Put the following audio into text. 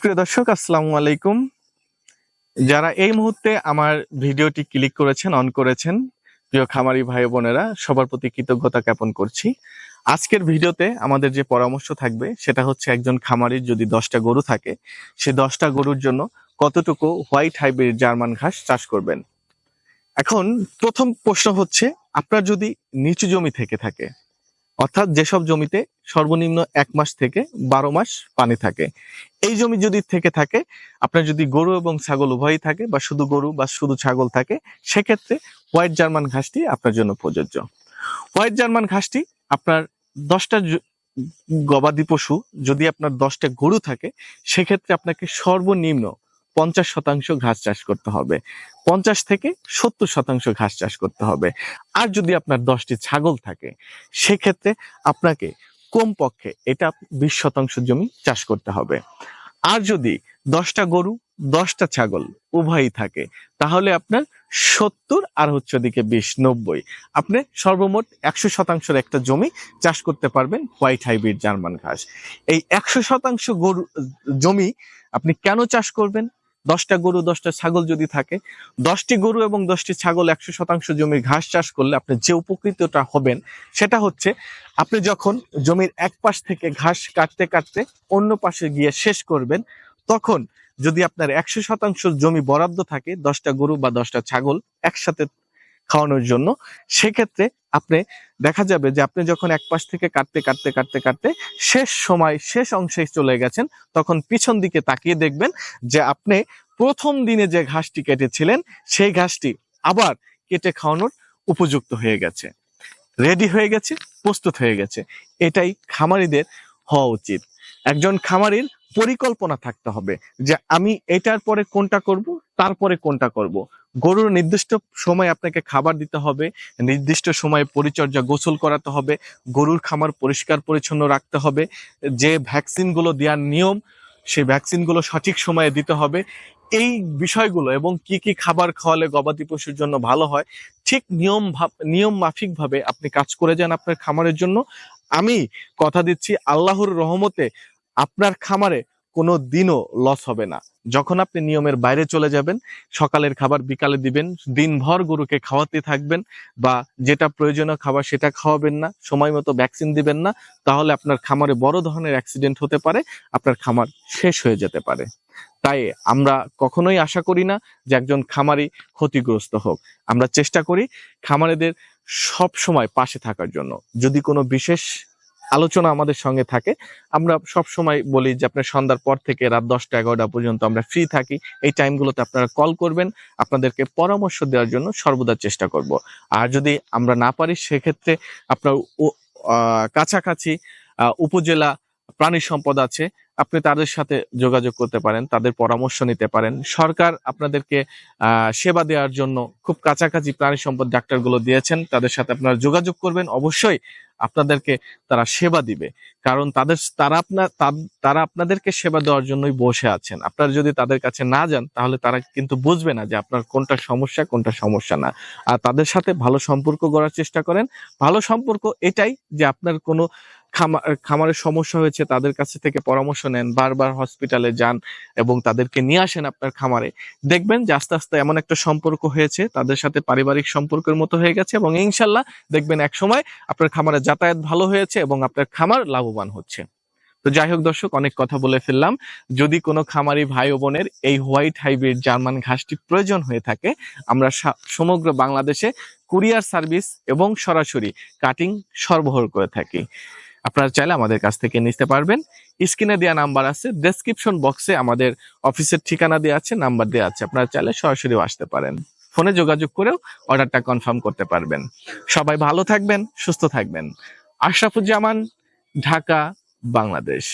প্রিয় দর্শক, আসসালামু আলাইকুম। যারা এই মুহূর্তে আমার ভিডিওটি ক্লিক করেছেন, অন করেছেন, প্রিয় খামারি ভাই বোনেরা, সবার প্রতি কৃতজ্ঞতা জ্ঞাপন করছি। আজকের ভিডিওতে আমাদের যে পরামর্শ থাকবে, সেটা হচ্ছে একজন খামারির যদি দশটা গরু থাকে, সে দশটা গরুর জন্য কতটুকু হোয়াইট হাইব্রিড জার্মান ঘাস চাষ করবেন? এখন প্রথম প্রশ্ন হচ্ছে, আপনার যদি নিচু জমি থেকে থাকে অর্থাৎ যেসব জমিতে সর্বনিম্ন এক মাস থেকে বারো মাস পানি থাকে। এই জমি যদি থেকে থাকে, আপনার যদি গরু এবং ছাগল উভয়ই থাকে বা শুধু গরু বা শুধু ছাগল থাকে, সেক্ষেত্রে হোয়াইট জার্মান ঘাসটি আপনার জন্য প্রযোজ্য। হোয়াইট জার্মান ঘাসটি আপনার দশটা গবাদি পশু যদি আপনার দশটা গরু থাকে, সেক্ষেত্রে আপনাকে সর্বনিম্ন পঞ্চাশ শতাংশ ঘাস চাষ করতে হবে। পঞ্চাশ থেকে সত্তর শতাংশ ঘাস চাষ করতে হবে। আর যদি আপনার দশটি ছাগল থাকে, সেক্ষেত্রে আপনাকে কমপক্ষে এটা বিশ শতাংশ জমি চাষ করতে হবে। আর যদি দশটা গরু, দশটা ছাগল উভয়ই থাকে, তাহলে আপনার সত্তর আর হচ্ছে ওদিকে বিশ, নব্বই। আপনি সর্বমোট একশো শতাংশের একটা জমি চাষ করতে পারবেন হোয়াইট হাইব্রিড জার্মান ঘাস। এই একশো শতাংশ গরু, জমি আপনি কেন চাষ করবেন? দশটা গরু, দশটা ছাগল যদি থাকে, দশটি গরু এবং দশটি ছাগল একশো শতাংশ জমির ঘাস চাষ করলে আপনি যে উপকৃতটা হবেন, সেটা হচ্ছে আপনি যখন জমির এক পাশ থেকে ঘাস কাটতে কাটতে অন্য পাশে গিয়ে শেষ করবেন, তখন যদি আপনার একশো শতাংশ জমি বরাদ্দ থাকে, দশটা গরু বা দশটা ছাগল একসাথে খাওয়ানোর জন্য, সেক্ষেত্রে আপনি, দেখা যাবে যে আপনি যখন এক পাশ থেকে কাটতে কাটতে কাটতে কাটতে শেষ সময়, শেষ অংশে চলে গেছেন, তখন পিছন দিকে তাকিয়ে দেখবেন যে আপনি প্রথম দিনে যে ঘাসটি কেটেছিলেন, সেই ঘাসটি আবার কেটে খাওয়ানোর উপযুক্ত হয়ে গেছে। রেডি হয়ে গেছে, প্রস্তুত হয়ে গেছে। এটাই খামারিদের হওয়া উচিত। একজন খামারির পরিকল্পনা থাকতে হবে যে আমি এটার পরে কোনটা করব তারপরে কোনটা করব। গরুর নির্দিষ্ট সময় আপনাকে খাবার দিতে হবে, নির্দিষ্ট সময়ে পরিচর্যা গোসল করাতে হবে, গরুর খামার পরিষ্কার পরিচ্ছন্ন রাখতে হবে, যে ভ্যাকসিনগুলো দেওয়ার নিয়ম, সেই ভ্যাকসিনগুলো সঠিক সময়ে দিতে হবে। এই বিষয়গুলো এবং কি কি খাবার খাওয়ালে গবাদি পশুর জন্য ভালো হয়, ঠিক নিয়ম নিয়ম মাফিক ভাবে আপনি কাজ করে যান আপনার খামারের জন্য। আমি কথা দিচ্ছি আল্লাহর রহমতে আপনার খামারে কোনো দিনও লস হবে না। যখন আপনি নিয়মের বাইরে চলে যাবেন, সকালের খাবার বিকালে দিবেন, দিনভর গরুকে খাওয়াতে থাকবেন বা যেটা প্রয়োজনীয় খাবার সেটা খাওয়াবেন না সময় মতো ভ্যাকসিন দিবেন না, তাহলে আপনার খামারে বড় ধরনের অ্যাক্সিডেন্ট হতে পারে, আপনার খামার শেষ হয়ে যেতে পারে। তাই আমরা কখনোই আশা করি না যে একজন খামারি ক্ষতিগ্রস্ত হোক। আমরা চেষ্টা করি খামারেদের সব সময় পাশে থাকার জন্য। যদি কোনো বিশেষ আলোচনা আমাদের সঙ্গে থাকে। আমরা সব সময় বলি যে আপনার সন্ধ্যার পর থেকে রাত দশটা, এগারোটা পর্যন্ত আমরা ফ্রি থাকি। এই টাইমগুলোতে আপনারা কল করবেন। আপনাদেরকে পরামর্শ দেওয়ার জন্য সর্বদা চেষ্টা করব। আর যদি আমরা না পারি, সেক্ষেত্রে আপনার কাছাকাছি উপজেলা প্রাণী সম্পদ আছে। আপনি তাদের সাথে যোগাযোগ করতে পারেন, তাদের পরামর্শ নিতে পারেন। সরকার আপনাদেরকে সেবা দেওয়ার জন্য খুব কাছাকাছি প্রাণী সম্পদ ডাক্তারগুলো দিয়েছেন। তাদের সাথে আপনারা যোগাযোগ করবেন। অবশ্যই আপনাদেরকে তারা সেবা দিবে। কারণ তাদের, তারা আপনার তারা আপনাদেরকে সেবা দেওয়ার জন্যই বসে আছেন। আপনারা যদি তাদের কাছে না যান, তাহলে তারা কিন্তু বুঝবে না যে আপনার কোনটা সমস্যা কোনটা সমস্যা না। আর তাদের সাথে ভালো সম্পর্ক গড়ার চেষ্টা করেন। ভালো সম্পর্ক এটাই যে আপনার কোনো খামারের সমস্যা হয়েছে, তাদের কাছে থেকে পরামর্শ নেন, বারবার হসপিটালে যান এবং তাদেরকে নিয়ে আসেন আপনার খামারে। দেখবেন যে আস্তে আস্তে এমন একটা সম্পর্ক হয়েছে, তাদের সাথে পারিবারিক সম্পর্কের মতো হয়ে গেছে এবং ইনশাল্লাহ দেখবেন এক সময় আপনার খামারে যাতায়াত ভালো হয়েছে এবং আপনার খামার লাভবান হচ্ছে। তো যাই হোক দর্শক, অনেক কথা বলে ফেললাম। যদি কোনো খামারি ভাই ও বোনের এই হোয়াইট হাইব্রিড জার্মান ঘাসটি প্রয়োজন হয়ে থাকে, আমরা সমগ্র বাংলাদেশে কুরিয়ার সার্ভিস এবং সরাসরি কাটিং সরবরাহ করে থাকি। আপনারা চাইলে আমাদের কাছ থেকে নিতে পারবেন। স্ক্রিনে দেওয়া নাম্বার আছে ডেসক্রিপশন বক্সে আমাদের অফিসের ঠিকানা দেওয়া আছে, নাম্বার দেওয়া আছে। আপনারা চাইলে সরাসরি আসতে পারেন। ফোনে যোগাযোগ করেও অর্ডারটা কনফার্ম করতে পারবেন। সবাই ভালো থাকবেন, সুস্থ থাকবেন। আশরাফুজ্জামান, ঢাকা, বাংলাদেশ।